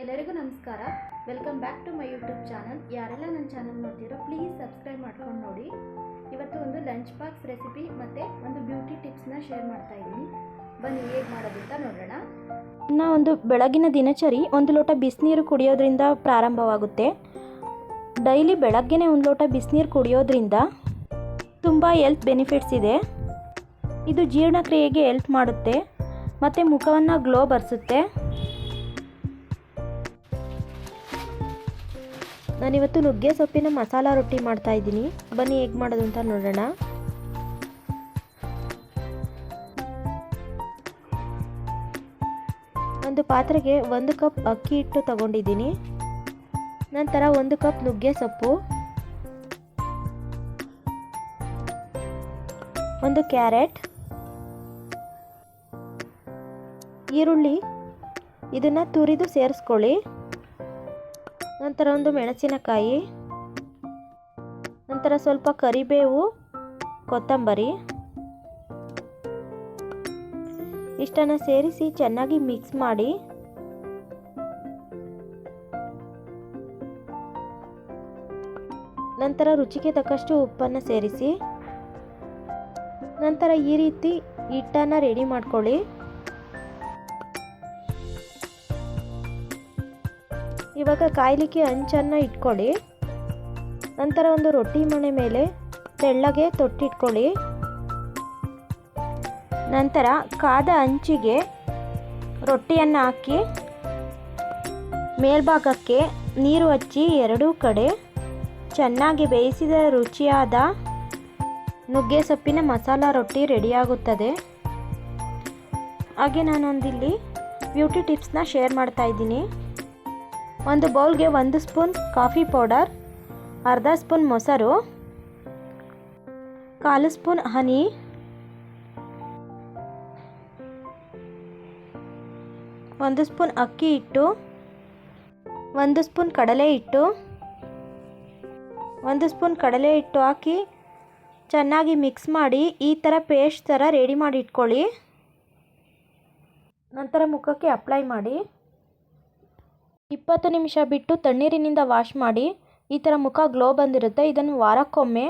ಎಲ್ಲರಿಗೂ ನಮಸ್ಕಾರ. Welcome back to my YouTube channel ಯಾರೆಲ್ಲ ನನ್ನ ಚಾನಲ್ ನೋಡ್ತೀರೋ ಪ್ಲೀಸ್ ಸಬ್ಸ್ಕ್ರೈಬ್ ಮಾಡ್ಕೊಂಡು ನೋಡಿ. ಇವತ್ತು ಒಂದು ಲಂಚ್ ಬಾಕ್ಸ್ ರೆಸಿಪಿ ಮತ್ತು ಒಂದು ಬ್ಯೂಟಿ ಟಿಪ್ಸ್ನ ಶೇರ್ ಮಾಡ್ತಾ ಇದ್ದೀನಿ. ಬನ್ನಿ, ಹೇಗೆ ಮಾಡೋದು ಅಂತ ನೋಡೋಣ. ನನ್ನ ಒಂದು ಬೆಳಗಿನ ದಿನಚರಿ ಒಂದು ಲೋಟ ಬಿಸಿನೀರು ಕುಡಿಯೋದ್ರಿಂದ ಪ್ರಾರಂಭವಾಗುತ್ತೆ. ಡೈಲಿ ಬೆಳಗ್ಗೆನೇ ಒಂದು ಲೋಟ ಬಿಸಿನೀರು ಕುಡಿಯೋದ್ರಿಂದ ತುಂಬ ಹೆಲ್ತ್ ಬೆನಿಫಿಟ್ಸ್ ಇದೆ. ಇದು ಜೀರ್ಣಕ್ರಿಯೆಗೆ ಹೆಲ್ಪ್ ಮಾಡುತ್ತೆ. ಮತ್ತು ಮುಖವನ್ನು ಗ್ಲೋ ಬರ್ಸುತ್ತೆ. ನಾನಿವತ್ತು ನುಗ್ಗೆ ಸೊಪ್ಪಿನ ಮಸಾಲ ರೊಟ್ಟಿ ಮಾಡ್ತಾ ಇದ್ದೀನಿ. ಬನ್ನಿ ಹೇಗೆ ಮಾಡೋದು ಅಂತ ನೋಡೋಣ. ಒಂದು ಪಾತ್ರೆಗೆ ಒಂದು ಕಪ್ ಅಕ್ಕಿ ಹಿಟ್ಟು ತಗೊಂಡಿದ್ದೀನಿ. ನಂತರ ಒಂದು ಕಪ್ ನುಗ್ಗೆ ಸೊಪ್ಪು. ಒಂದು ಕ್ಯಾರೆಟ್. ಈರುಳ್ಳಿ. ಇದನ್ನು ತುರಿದು ಸೇರಿಸ್ಕೊಳ್ಳಿ. ನಂತರ ಒಂದು ಮೆಣಸಿನಕಾಯಿ, ನಂತರ ಸ್ವಲ್ಪ ಕರಿಬೇವು, ಕೊತ್ತಂಬರಿ. ಇಷ್ಟನ್ನು ಸೇರಿಸಿ ಚೆನ್ನಾಗಿ ಮಿಕ್ಸ್ ಮಾಡಿ. ನಂತರ ರುಚಿಗೆ ತಕ್ಕಷ್ಟು ಉಪ್ಪನ್ನು ಸೇರಿಸಿ. ನಂತರ ಈ ರೀತಿ ಹಿಟ್ಟನ್ನು ರೆಡಿ ಮಾಡ್ಕೊಳ್ಳಿ. ಇವಾಗ ಕಾಯಲಿಕ್ಕೆ ಅಂಚನ್ನು ಇಟ್ಕೊಳ್ಳಿ. ನಂತರ ಒಂದು ರೊಟ್ಟಿ ಮಣೆ ಮೇಲೆ ತೆಳ್ಳಗೆ ತೊಟ್ಟಿಟ್ಕೊಳ್ಳಿ. ನಂತರ ಕಾದ ಅಂಚಿಗೆ ರೊಟ್ಟಿಯನ್ನು ಹಾಕಿ, ಮೇಲ್ಭಾಗಕ್ಕೆ ನೀರು ಹಚ್ಚಿ ಎರಡೂ ಕಡೆ ಚೆನ್ನಾಗಿ ಬೇಯಿಸಿದ ರುಚಿಯಾದ ನುಗ್ಗೆ ಸೊಪ್ಪಿನ ಮಸಾಲ ರೊಟ್ಟಿ ರೆಡಿಯಾಗುತ್ತದೆ. ಹಾಗೆ ನಾನೊಂದಿಲ್ಲಿ ಬ್ಯೂಟಿ ಟಿಪ್ಸ್ನ ಶೇರ್ ಮಾಡ್ತಾ ಇದ್ದೀನಿ. ಒಂದು ಬೌಲ್ಗೆ ಒಂದು ಸ್ಪೂನ್ ಕಾಫಿ ಪೌಡರ್, ಅರ್ಧ ಸ್ಪೂನ್ ಮೊಸರು, ಕಾಲು ಸ್ಪೂನ್ ಹನಿ, ಒಂದು ಸ್ಪೂನ್ ಅಕ್ಕಿ ಹಿಟ್ಟು, ಒಂದು ಸ್ಪೂನ್ ಕಡಲೆ ಹಿಟ್ಟು, ಒಂದು ಸ್ಪೂನ್ ಕಡಲೆ ಹಿಟ್ಟು ಹಾಕಿ ಚೆನ್ನಾಗಿ ಮಿಕ್ಸ್ ಮಾಡಿ ಈ ಥರ ಪೇಸ್ಟ್ ಥರ ರೆಡಿ ಮಾಡಿ ಇಟ್ಕೊಳ್ಳಿ. ನಂತರ ಮುಖಕ್ಕೆ ಅಪ್ಲೈ ಮಾಡಿ. ಇಪ್ಪತ್ತು ನಿಮಿಷ ಬಿಟ್ಟು ತಣ್ಣೀರಿನಿಂದ ವಾಶ್ ಮಾಡಿ, ಈ ಥರ ಮುಖ ಗ್ಲೋ ಬಂದಿರುತ್ತೆ, ಇದನ್ನು ವಾರಕ್ಕೊಮ್ಮೆ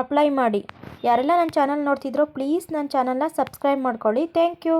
ಅಪ್ಲೈ ಮಾಡಿ. ಯಾರೆಲ್ಲ ನನ್ನ ಚಾನಲ್ ನೋಡ್ತಿದ್ರೋ, ಪ್ಲೀಸ್ ನನ್ನ ಚಾನಲ್ನ ಸಬ್ಸ್ಕ್ರೈಬ್ ಮಾಡ್ಕೊಳ್ಳಿ. Thank you.